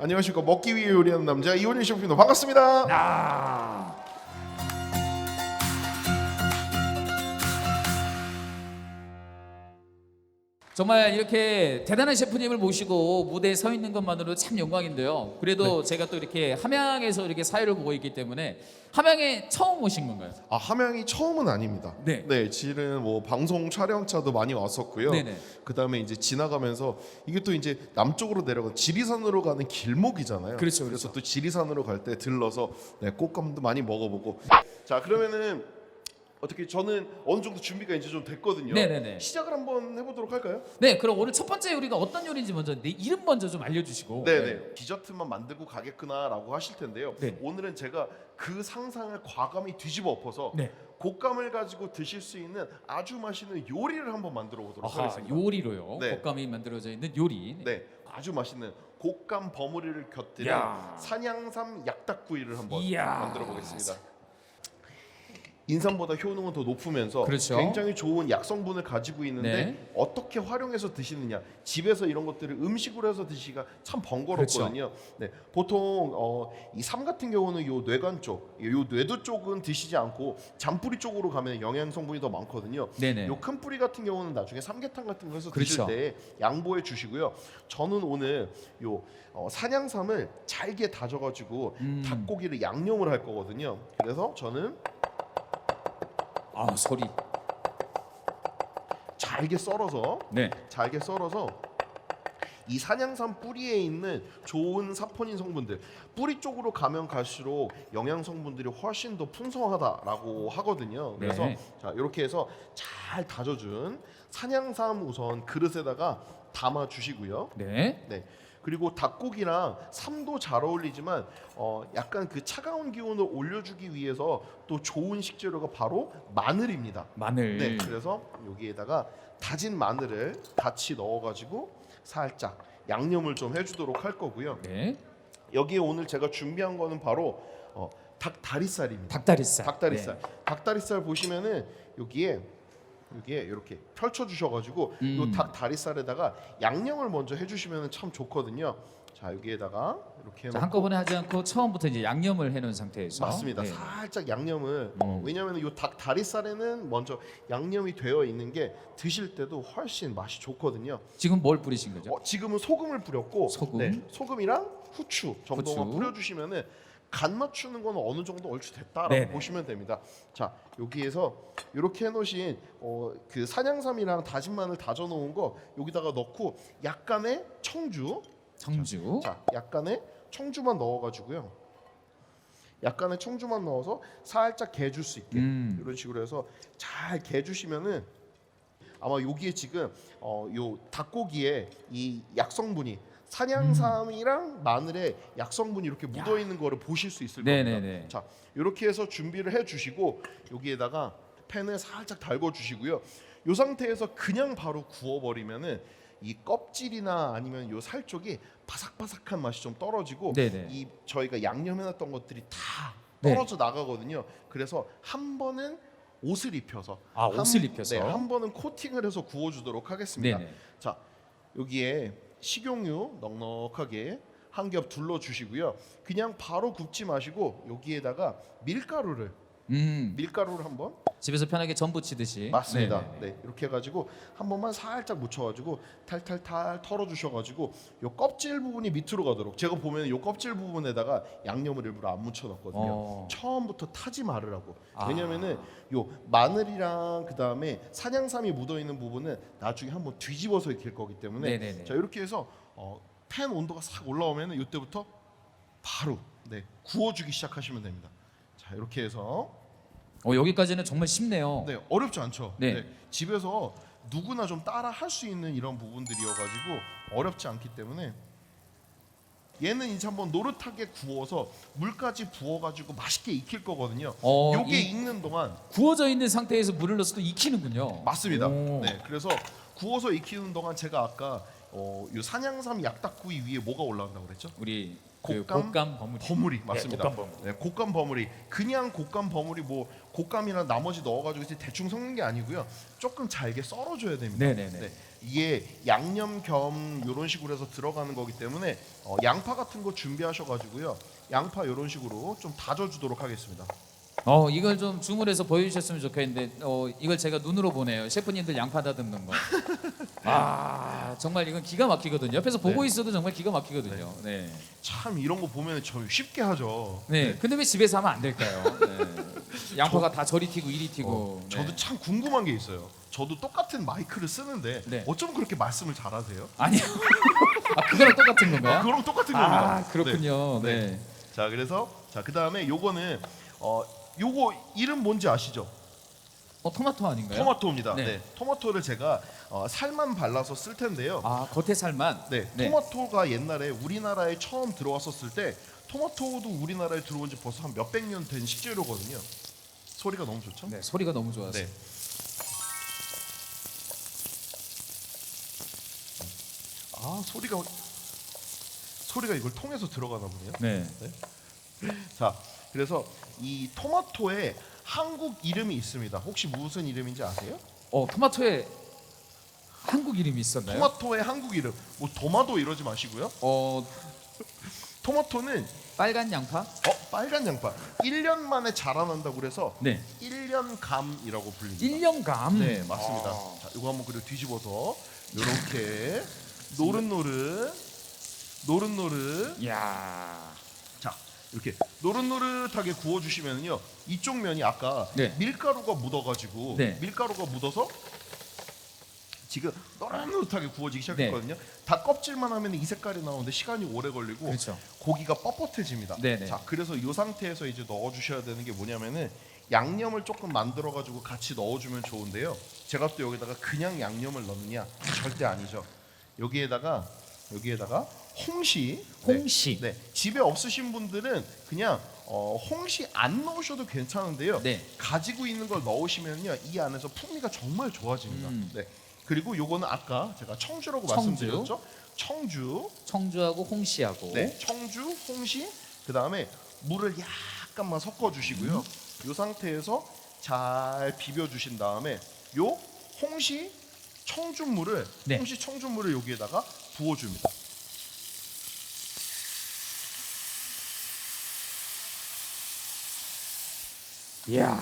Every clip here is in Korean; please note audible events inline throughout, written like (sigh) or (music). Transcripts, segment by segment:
안녕하십니까 먹기 위해 요리하는 남자 이원일 셰프입니다. 반갑습니다. 아. 정말 이렇게 대단한 셰프님을 모시고 무대에 서 있는 것만으로 참 영광인데요. 그래도 제가 또 이렇게 함양에서 이렇게 사회를 보고 있기 때문에 함양에 처음 오신 건가요? 아 함양이 처음은 아닙니다. 네. 네, 실은 뭐 방송 촬영차도 많이 왔었고요. 네네. 그 다음에 이제 지나가면서 이게 또 이제 남쪽으로 내려가 지리산으로 가는 길목이잖아요. 그렇죠, 그래서 또 지리산으로 갈 때 들러서 네, 꽃감도 많이 먹어보고. 자 그러면은 어떻게 저는 어느 정도 준비가 이제 좀 됐거든요. 네네네. 시작을 한번 해보도록 할까요? 네, 그럼 오늘 첫 번째 요리가 어떤 요리인지 먼저 내 이름 먼저 좀 알려주시고. 네네 디저트만 만들고 가겠구나라고 하실 텐데요. 네. 오늘은 제가 그 상상을 과감히 뒤집어 엎어서 네. 곶감을 가지고 드실 수 있는 아주 맛있는 요리를 한번 만들어 보도록 아하, 하겠습니다. 요리로요. 네. 곶감이 만들어져 있는 요리. 네, 아주 맛있는 곶감 버무리를 곁들인 이야. 산양삼 약닭구이를 한번 이야. 만들어 보겠습니다. 인삼보다 효능은 더 높으면서 그렇죠. 굉장히 좋은 약성분을 가지고 있는데 네. 어떻게 활용해서 드시느냐 집에서 이런 것들을 음식으로 해서 드시기가 참 번거롭거든요. 그렇죠. 네, 보통 어, 이 삼 같은 경우는 요 뇌관 쪽, 요 뇌두 쪽은 드시지 않고 잔뿌리 쪽으로 가면 영양 성분이 더 많거든요. 네네. 요 큰 뿌리 같은 경우는 나중에 삼계탕 같은 거 해서 그렇죠. 드실 때 양보해 주시고요. 저는 오늘 요 어, 산양삼을 잘게 다져가지고 음. 닭고기를 양념을 할 거거든요. 그래서 저는 아 소리. 잘게 썰어서 네. 잘게 썰어서 이 산양삼 뿌리에 있는 좋은 사포닌 성분들 뿌리 쪽으로 가면 갈수록 영양 성분들이 훨씬 더 풍성하다라고 하거든요. 그래서 네. 자 이렇게 해서 잘 다져준 산양삼 우선 그릇에다가 담아 주시고요. 네. 네. 그리고 닭고기랑 삼도 잘 어울리지만 어 약간 그 차가운 기운을 올려주기 위해서 또 좋은 식재료가 바로 마늘입니다. 마늘. 네, 그래서 여기에다가 다진 마늘을 같이 넣어가지고 살짝 양념을 좀 해주도록 할 거고요. 네. 여기에 오늘 제가 준비한 거는 바로 어, 닭 다리살입니다. 닭다리살. 닭다리살. 네. 닭다리살 보시면은 여기에 여기에 이렇게 펼쳐 주셔가지고 음. 요닭 다리살에다가 양념을 먼저 해주시면 참 좋거든요. 자 여기에다가 이렇게 자, 해놓고 한꺼번에 하지 않고 처음부터 이제 양념을 해놓은 상태에서. 맞습니다. 네. 살짝 양념을 어, 음. 왜냐하면 이닭 다리살에는 먼저 양념이 되어 있는 게 드실 때도 훨씬 맛이 좋거든요. 지금 뭘 뿌리신 거죠? 어, 지금은 소금을 뿌렸고 소금. 네, 소금이랑 후추 정도만 후추. 뿌려주시면은 간 맞추는 건 어느 정도 얼추 됐다라고 네네. 보시면 됩니다. 자 여기에서 이렇게 해놓으신 어, 그 산양삼이랑 다진 마늘 다져놓은 거 여기다가 넣고 약간의 청주 청주. 자, 약간의 청주만 넣어가지고요. 약간의 청주만 넣어서 살짝 개줄 수 있게 음. 이런 식으로 해서 잘 개주시면은 아마 여기에 지금 어, 요 닭고기에 이 약성분이 산양삼이랑 마늘에 약성분이 이렇게 묻어 있는 거를 보실 수 있을 겁니다. 네네네. 자, 이렇게 해서 준비를 해 주시고 여기에다가 팬을 살짝 달궈 주시고요. 요 상태에서 그냥 바로 구워 버리면은 이 껍질이나 아니면 요 살 쪽이 바삭바삭한 맛이 좀 떨어지고 네네. 이 저희가 양념해 놨던 것들이 다 네. 떨어져 나가거든요. 그래서 한 번은 옷을 입혀서 아, 한- 옷을 입혀서? 네, 한 번은 코팅을 해서 구워 주도록 하겠습니다. 네네. 자, 여기에 식용유 넉넉하게 한 겹 둘러 주시고요. 그냥 바로 굽지 마시고 여기에다가 밀가루를 음. 밀가루를 한번 집에서 편하게 전 부치듯이. 맞습니다. 네네네. 네, 이렇게 해가지고 한 번만 살짝 묻혀가지고 탈탈탈 털어주셔가지고 요 껍질 부분이 밑으로 가도록 제가 보면 요 껍질 부분에다가 양념을 일부러 안 묻혀놨거든요. 어. 처음부터 타지 말으라고. 아. 왜냐면은 요 마늘이랑 그 다음에 산양삼이 묻어 있는 부분은 나중에 한번 뒤집어서 익힐 거기 때문에 네네네. 자 이렇게 해서 어, 팬 온도가 싹 올라오면은 이때부터 바로 네 구워주기 시작하시면 됩니다. 자 이렇게 해서 어, 여기까지는 정말 쉽네요. 네 어렵지 않죠. 네. 집에서 누구나 좀 따라 할 수 있는 이런 부분들이어가지고 어렵지 않기 때문에 얘는 이제 한번 노릇하게 구워서 물까지 부어가지고 맛있게 익힐 거거든요. 어, 요게 이- 익는 동안 구워져 있는 상태에서 물을 넣어서 또 익히는군요. 맞습니다. 오. 네, 그래서 구워서 익히는 동안 제가 아까 어, 요 산양삼 약닭구이 위에 뭐가 올라온다고 그랬죠? 우리 그 곶감 곶감 버무리. 버무리 맞습니다. 네, 곶감 버무리. 네, 곶감 버무리. 그냥 곶감 버무리 뭐 곶감이나 나머지 넣어가지고 이제 대충 섞는 게 아니고요. 조금 잘게 썰어줘야 됩니다. 네네네. 네, 이게 양념 겸 이런 식으로 해서 들어가는 거기 때문에 어, 양파 같은 거 준비하셔가지고요. 양파 이런 식으로 좀 다져주도록 하겠습니다. 어 이걸 좀 주문해서 보여주셨으면 좋겠는데 어 이걸 제가 눈으로 보네요. 셰프님들 양파 다듬는 거. 아 정말 이건 기가 막히거든요. 옆에서 보고 네. 있어도 정말 기가 막히거든요. 네. 참 이런 거 보면 저 쉽게 하죠. 네. 근데 왜 집에서 하면 안 될까요? 네. (laughs) 양파가 다 저리 튀고 이리 튀고. 어, 네. 저도 참 궁금한 게 있어요. 저도 똑같은 마이크를 쓰는데 네. 어쩜 그렇게 말씀을 잘하세요? 아니요. (laughs) 아 그거랑 똑같은 건가요? 그럼 똑같은 겁니다. 아 그렇군요. 네. 네. 자 그래서 자 그 다음에 요거는 어 요거 이름 뭔지 아시죠? 어 토마토 아닌가요? 토마토입니다. 네. 네. 토마토를 제가 어, 살만 발라서 쓸 텐데요. 아 겉에 살만. 네, 네. 토마토가 옛날에 우리나라에 처음 들어왔었을 때 토마토도 우리나라에 들어온 지 벌써 한 몇백 년 된 식재료거든요. 소리가 너무 좋죠? 네 소리가 너무 좋아서. 네. 아 소리가 소리가 이걸 통해서 들어가나 보네요. 네. 자, 그래서 이 토마토에 한국 이름이 있습니다. 혹시 무슨 이름인지 아세요? 어 토마토에 한국 이름이 있었나요? 토마토의 한국 이름. 뭐 도마도 이러지 마시고요. 어 토마토는 빨간 양파? 어, 빨간 양파. 1년 만에 자라난다고 그래서 네. 1년 감이라고 불립니다. 1년감. 네, 맞습니다. 아. 자, 이거 한번 그리고 뒤집어서 이렇게 노릇노릇 노릇노릇 야. 자, 이렇게 노릇노릇하게 구워 주시면요. 이쪽 면이 아까 네. 밀가루가 묻어 가지고 네. 밀가루가 묻어서 지금 노릇노릇하게 구워지기 시작했거든요. 네. 다 껍질만 하면 이 색깔이 나오는데 시간이 오래 걸리고 그렇죠. 고기가 뻣뻣해집니다. 네네. 자, 그래서 이 상태에서 이제 넣어 주셔야 되는 게 뭐냐면은 양념을 조금 만들어 가지고 같이 넣어 주면 좋은데요. 제가 또 여기다가 그냥 양념을 넣느냐? 절대 아니죠. 여기에다가 여기에다가 홍시 홍시. 네, 네. 집에 없으신 분들은 그냥 어, 홍시 안 넣으셔도 괜찮은데요. 네. 가지고 있는 걸 넣으시면요 이 안에서 풍미가 정말 좋아집니다. 음. 네. 그리고 요거는 아까 제가 청주라고 청주. 말씀드렸죠. 청주, 청주하고 홍시하고. 네, 청주, 홍시, 그 다음에 물을 약간만 섞어 주시고요. 이 상태에서 잘 비벼 주신 다음에 요 홍시, 청주물을 네. 홍시, 청주물을 여기에다가 부어 줍니다. 이야.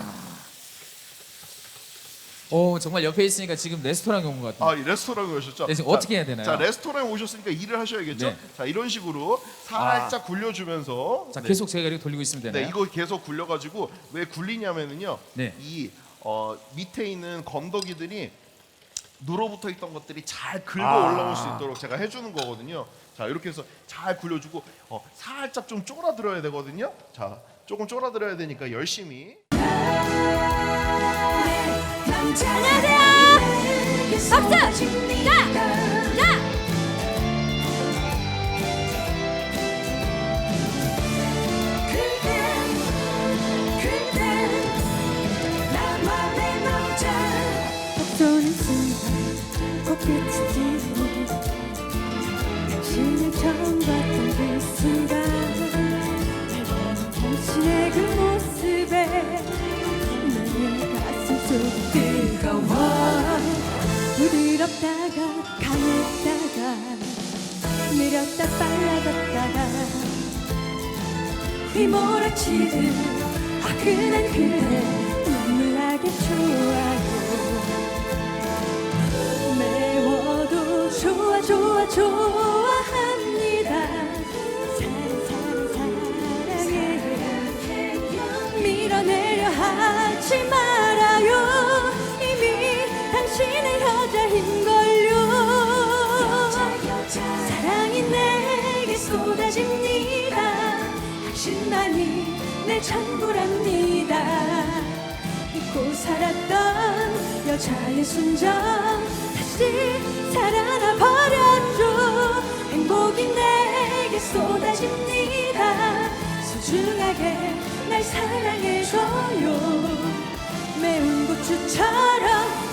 오 정말 옆에 있으니까 지금 레스토랑에 온 것 같아요. 아, 이 레스토랑에 오셨죠? 네, 지금 자, 어떻게 해야 되나요? 자, 레스토랑에 오셨으니까 일을 하셔야겠죠? 네. 자, 이런 식으로 살짝 굴려주면서 자 네. 계속 제가 이렇게 돌리고 있으면 되나요? 네, 이거 계속 굴려가지고 왜 굴리냐면은요. 네. 이 어, 밑에 있는 건더기들이 눌어붙어 있던 것들이 잘 긁어 아. 올라올 수 있도록 제가 해주는 거거든요. 자, 이렇게 해서 잘 굴려주고 어, 살짝 좀 쫄아들어야 되거든요. 자, 조금 쫄아들어야 되니까 열심히. 안녕하세요. 박수. 쏘는 순간 꽃빛이 지고 당신을 처음 봤던 그 순간 부드럽다가 강했다가 느렸다 빨라졌다가. 휘몰아치듯 화끈한 그대 눈물나게 좋아요 매워도 좋아 좋아 여자인걸요 사랑이 내게 쏟아집니다. 당신만이 내 전부랍니다. 잊고 살았던 여자의 순정 다시 살아나 버렸죠 행복이 내게 쏟아집니다. 소중하게 날 사랑해줘요. 매운 고추처럼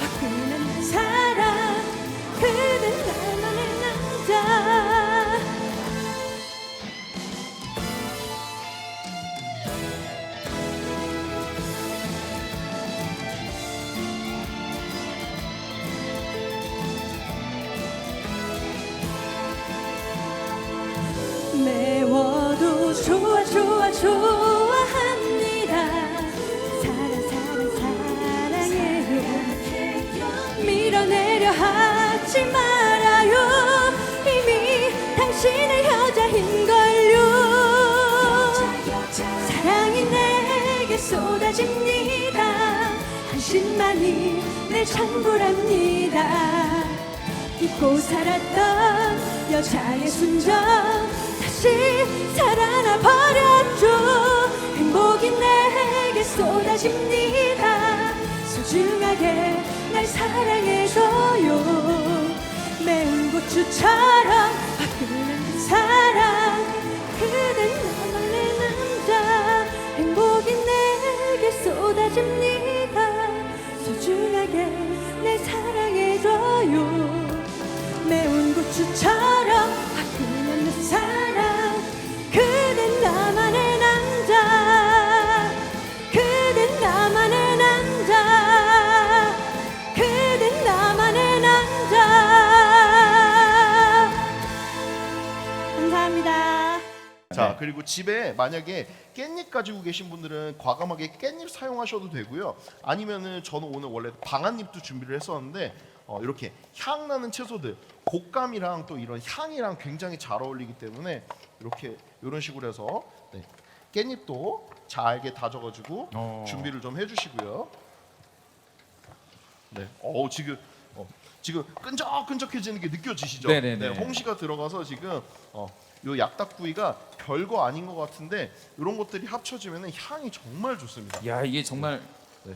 좋아합니다. 사랑 사랑 사랑해요. 밀어내려 하지 말아요. 이미 당신의 여자인걸요. 사랑이 내게 쏟아집니다. 당신만이 내 전부랍니다. 잊고 살았던 여자의 순정 다시 살아나 버렸죠 행복이 내게 쏟아집니다. 소중하게 날 사랑해줘요. 매운 고추처럼 화끈한 그 사랑 그댄 나만의 남자. 행복이 내게 쏟아집니다. 소중하게 날 사랑해줘요. 매운 고추처럼 그리고 집에 만약에 깻잎 가지고 계신 분들은 과감하게 깻잎 사용하셔도 되고요. 아니면은 저는 오늘 원래 방아잎도 준비를 했었는데 어, 이렇게 향 나는 채소들 곶감이랑 또 이런 향이랑 굉장히 잘 어울리기 때문에 이렇게 이런 식으로 해서 네, 깻잎도 잘게 다져가지고 어. 준비를 좀 해주시고요. 네, 어 지금 어, 지금 끈적끈적해지는 게 느껴지시죠? 네네네. 네, 홍시가 들어가서 지금 어, 요 약닭구이가 별거 아닌 것 같은데 이런 것들이 합쳐지면 향이 정말 좋습니다. 야 이게 정말 네.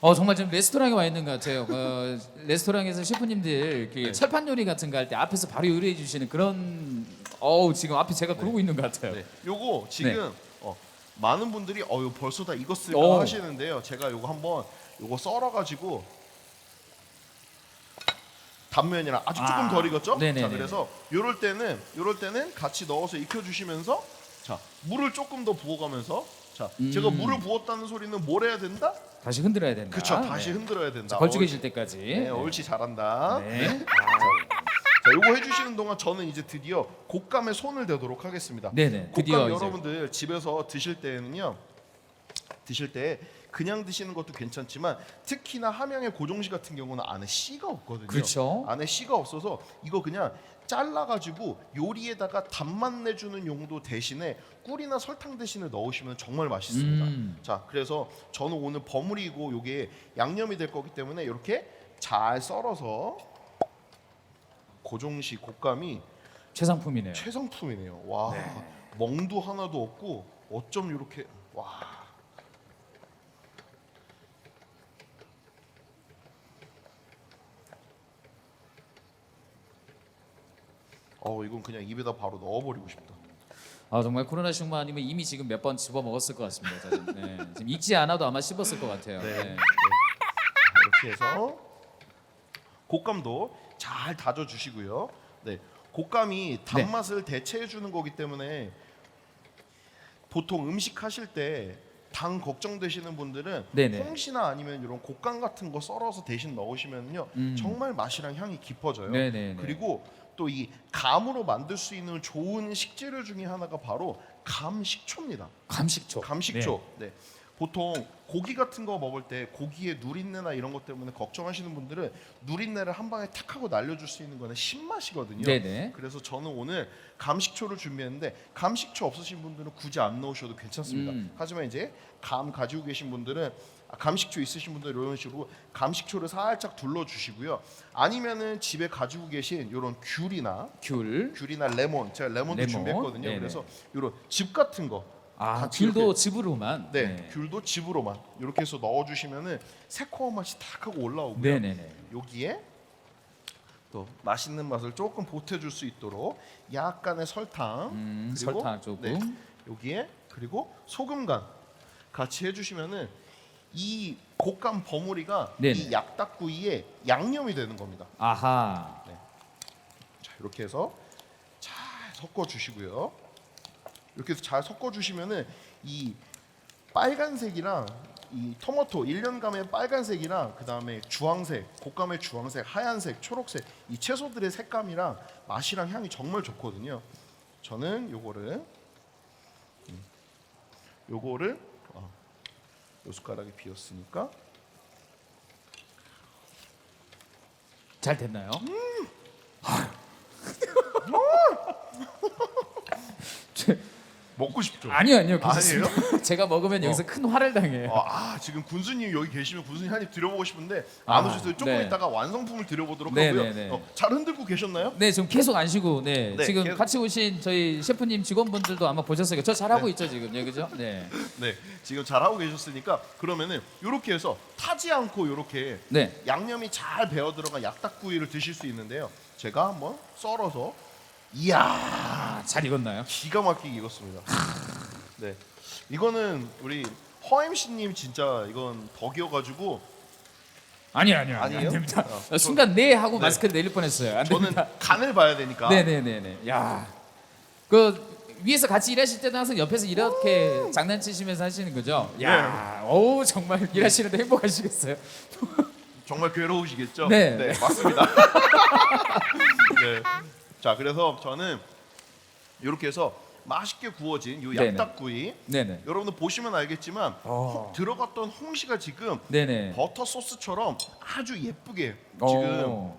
어 정말 지금 레스토랑에 와 있는 것 같아요. 어, (laughs) 레스토랑에서 셰프님들 그 네. 철판 요리 같은 거 할 때 앞에서 바로 요리해 주시는 그런 어우 지금 앞에 제가 그러고 있는 것 같아요. 네, 요거 지금 어, 많은 분들이 어, 요 벌써 다 익었을까 오. 하시는데요. 제가 요거 한번 요거 썰어 가지고 단면이랑 아주 조금 아, 덜 익었죠? 네네네네. 자, 그래서 요럴 때는 요럴 때는 같이 넣어서 익혀 주시면서 자 물을 조금 더 부어가면서 자 제가 음. 물을 부었다는 소리는 뭘 해야 된다? 다시 흔들어야 된다. 그쵸 다시 네. 흔들어야 된다. 자, 걸쭉해질 때까지. 네, 옳지 잘한다. 네. 자, 요거 해주시는 동안 저는 이제 드디어 곶감에 손을 대도록 하겠습니다. 네네. 곶감 드디어 이제. 여러분들 집에서 드실 때는요, 드실 때 그냥 드시는 것도 괜찮지만 특히나 함양의 고종시 같은 경우는 안에 씨가 없거든요. 그렇죠. 안에 씨가 없어서 이거 그냥 잘라가지고 요리에다가 단맛 내주는 용도 대신에 꿀이나 설탕 대신에 넣으시면 정말 맛있습니다. 음. 자, 그래서 저는 오늘 버무리고 요게 양념이 될 거기 때문에 이렇게 잘 썰어서 고종시 곶감이 최상품이네요. 최상품이네요. 와, 멍도 하나도 없고 어쩜 이렇게 와. 어, 이건 그냥 입에다 바로 넣어버리고 싶다. 아 정말 코로나 시국만 아니면 이미 지금 몇 번 집어 먹었을 것 같습니다. 네. 지금 익지 않아도 아마 씹었을 것 같아요. 네. 네. 이렇게 해서 곶감도 잘 다져 주시고요. 네. 곶감이 단맛을 대체해 주는 거기 때문에 보통 음식 하실 때 당 걱정되시는 분들은 네네. 홍시나 아니면 이런 곶감 같은 거 썰어서 대신 넣으시면요 음. 정말 맛이랑 향이 깊어져요. 네네네. 그리고 또 이 감으로 만들 수 있는 좋은 식재료 중에 하나가 바로 감식초입니다. 감식초. 감식초. 네. 보통 고기 같은 거 먹을 때 고기에 누린내나 이런 것 때문에 걱정하시는 분들은 누린내를 한 방에 탁 하고 날려줄 수 있는 거는 신맛이거든요. 네네. 그래서 저는 오늘 감식초를 준비했는데 감식초 없으신 분들은 굳이 안 넣으셔도 괜찮습니다. 음. 하지만 이제 감 가지고 계신 분들은 아, 감식초 있으신 분들 이런 식으로 감식초를 살짝 둘러 주시고요. 아니면은 집에 가지고 계신 이런 귤이나 귤. 귤이나 레몬 제가 레몬도 레몬. 준비했거든요. 네네. 그래서 이런 즙 같은 거 아 귤도 이렇게- 즙으로만. 네, 귤도 즙으로만 이렇게 해서 넣어주시면은 새콤한 맛이 탁 하고 올라오고요. 네네네. 여기에 또 맛있는 맛을 조금 보태줄 수 있도록 약간의 설탕, 음, 그리고 설탕 조금. 네, 여기에 그리고 소금간 같이 해주시면은 이 곶감 버무리가 네네. 이 약닭구이의 양념이 되는 겁니다. 아하. 자, 이렇게 해서 잘 섞어 주시고요. 이렇게 해서 잘 섞어 주시면은 이 빨간색이랑 이 토마토 1년감의 빨간색이랑 그 다음에 주황색, 곶감의 주황색, 하얀색, 초록색 이 채소들의 색감이랑 맛이랑 향이 정말 좋거든요. 저는 요거를 음, 요거를 어, 요 숟가락이 비었으니까 잘 됐나요? (laughs) (laughs) 먹고 싶죠. 아니요 아니요? 괜찮습니다. (laughs) 제가 먹으면 여기서 큰 화를 당해요. 어, 아 지금 군수님 여기 계시면 군수님 한입 드려보고 싶은데 안 아, 오셔서 조금 네. 있다가 완성품을 드려보도록 네, 하고요. 네, 네. 어, 잘 흔들고 계셨나요? 네, 지금 계속 안 쉬고, 네, 네, 지금 계속- 같이 오신 저희 셰프님 직원분들도 아마 보셨어요. 저 잘하고 네. 있죠 지금, 네, 그죠? 네, (laughs) 네, 지금 잘 하고 계셨으니까 그러면은 이렇게 해서 타지 않고 이렇게 네, 양념이 잘 배어 들어간 약닭구이를 드실 수 있는데요. 제가 한번 썰어서 이야 아, 잘 익었나요? 기가 막히게 익었습니다. 네, 이거는 우리 허 MC님 진짜 이건 덕이어가지고 아니요, 아니요, 아니에요? 안 됩니다. 어, 어, 순간 네 하고 네. 마스크 내릴 뻔했어요. 안 저는 됩니다. 간을 봐야 되니까. 네, 네, 네, 네. 야, 그 위에서 같이 일하실 때도 항상 옆에서 이렇게 장난치시면서 하시는 거죠? 야, 어우 정말 일하시는데 행복하시겠어요. 정말 괴로우시겠죠? 네. 맞습니다. (laughs) 네. 자, 그래서 저는 이렇게 해서 맛있게 구워진 이 네네. 약닭구이 네, 네, 여러분들 보시면 알겠지만 어. 홍- 들어갔던 홍시가 지금 네, 네. 버터 소스처럼 아주 예쁘게 지금 어.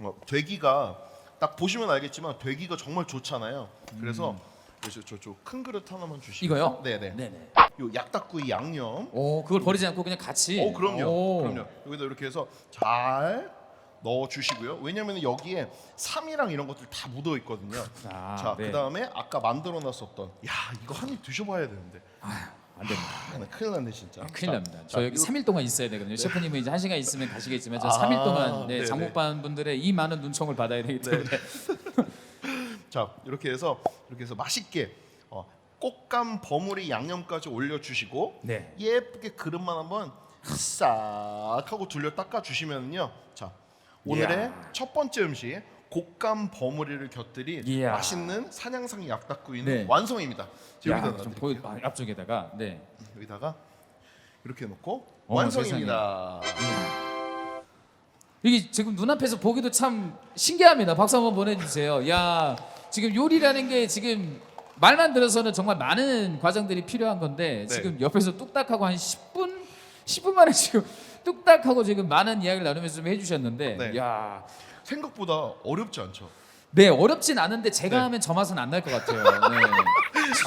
어, 되기가 딱 보시면 알겠지만 되기가 정말 좋잖아요. 그래서 그래서 저쪽 큰 그릇 하나만 주시고 음. 이거요? 네네. 네, 네. 요 약닭구이 양념. 오, 그걸 버리지 않고 그냥 같이. 어 그럼요. 오. 그럼요. 여기다 이렇게 해서 잘 넣어 주시고요. 왜냐면 여기에 삼이랑 이런 것들 다 묻어 있거든요. 아, 자, 네. 그다음에 아까 만들어 놨었던 야, 이거 한 입 드셔 봐야 되는데. 안 됩니다. 아, 나 큰일 났네 진짜. 큰일 자, 납니다. 자, 저 여기 이거- 3일 동안 있어야 되거든요. 셰프님은 이제 1시간 있으면 가시겠지만 저 아, 3일 동안 네, 네네. 장목반 분들의 이 많은 눈총을 받아야 되기 때문에 (laughs) 자, 이렇게 해서 이렇게 해서 맛있게 어, 꽃감 버무리 양념까지 올려 주시고 네. 예쁘게 그릇만 한번 싹 하고 둘러 닦아 주시면요. 자, 오늘의 이야. 첫 번째 음식 곶감 버무리를 곁들인 이야. 맛있는 산양상 약닭구이는 네. 완성입니다. 자, 여기다가 좀 드릴게요. 아, 앞쪽에다가 네. 여기다가 이렇게 놓고 어, 완성입니다. 이게 지금 눈앞에서 보기도 참 신기합니다. 박수 한번 보내주세요. 야, 지금 요리라는 게 지금 말만 들어서는 정말 많은 과정들이 필요한 건데 네. 지금 옆에서 뚝딱하고 한 10분, 10분 만에 지금 뚝딱 하고 지금 많은 이야기를 나누면서 좀 해주셨는데, 네. 야, 생각보다 어렵지 않죠? 네 어렵진 않은데 제가 네. 하면 저 맛은 안 날 것 같아요. (laughs) 네.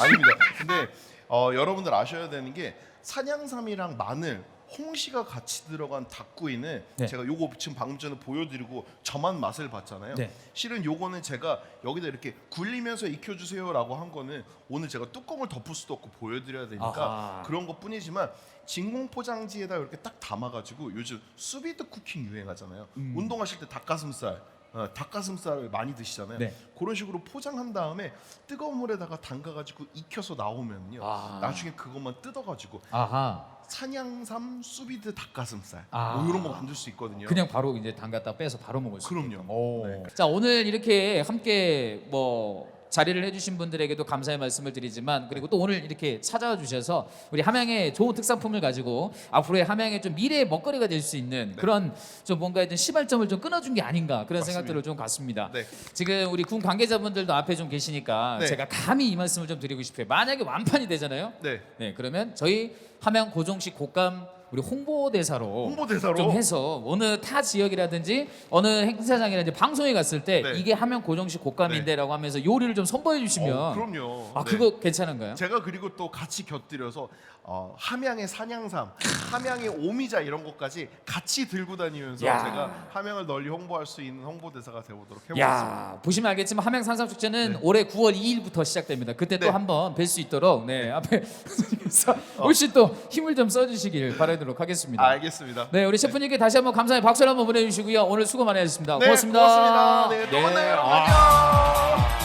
아닙니다. 근데 어, 여러분들 아셔야 되는 게 산양삼이랑 마늘, 홍시가 같이 들어간 닭구이는 네. 제가 요거 지금 방금 전에 보여드리고 저만 맛을 봤잖아요. 네. 실은 요거는 제가 여기다 이렇게 굴리면서 익혀주세요라고 한 거는 오늘 제가 뚜껑을 덮을 수도 없고 보여드려야 되니까 아하. 그런 것 뿐이지만 진공 포장지에다 이렇게 딱 담아가지고 요즘 수비드 쿠킹 유행하잖아요. 음. 운동하실 때 닭가슴살 어, 닭가슴살을 많이 드시잖아요. 네. 그런 식으로 포장한 다음에 뜨거운 물에다가 담가가지고 익혀서 나오면요. 아. 나중에 그것만 뜯어가지고 아하, 산양삼 수비드 닭가슴살 아. 뭐 이런 거 만들 수 있거든요. 그냥 바로 이제 담갔다 빼서 바로 먹을 수 그럼요. 있게끔. 오. 네. 자 오늘 이렇게 함께 뭐 자리를 해주신 분들에게도 감사의 말씀을 드리지만 그리고 또 오늘 이렇게 찾아와 주셔서 우리 함양의 좋은 특산품을 가지고 앞으로의 함양의 좀 미래의 먹거리가 될 수 있는 그런 좀 뭔가 좀 시발점을 좀 끊어준 게 아닌가 그런 네. 맞습니다. 생각들을 좀 갖습니다. 네. 지금 우리 군 관계자분들도 앞에 좀 계시니까 네. 제가 감히 이 말씀을 좀 드리고 싶어요. 만약에 완판이 되잖아요. 네. 네 그러면 저희 함양 고종식 곶감 우리 홍보대사로 홍보대사로 좀 해서 어느 타 지역이라든지 어느 행사장이라든지 방송에 갔을 때 네. 이게 함양 고정식 곶감인데라고 하면서 요리를 좀 선보여 주시면 어, 그럼요. 아 네. 그거 괜찮은가요? 제가 그리고 또 같이 곁들여서 어, 함양의 산양삼, 함양의 오미자 이런 것까지 같이 들고 다니면서 야. 제가 함양을 널리 홍보할 수 있는 홍보대사가 되보도록 해보겠습니다. 야 보시면 알겠지만 함양 산삼 축제는 네. 올해 9월 2일부터 시작됩니다. 그때 네. 또 한번 뵐 수 있도록 네 앞에 (laughs) 선생님께서 혹시 또 힘을 좀 써주시길 바라도 록 하겠습니다. 알겠습니다. 네 우리 셰프님께 다시 한번 감사의 박수를 한번 보내주시고요. 오늘 수고 많이 하셨습니다. 네, 고맙습니다. 고맙습니다. 네, 또 만나요. 여러분. 안녕.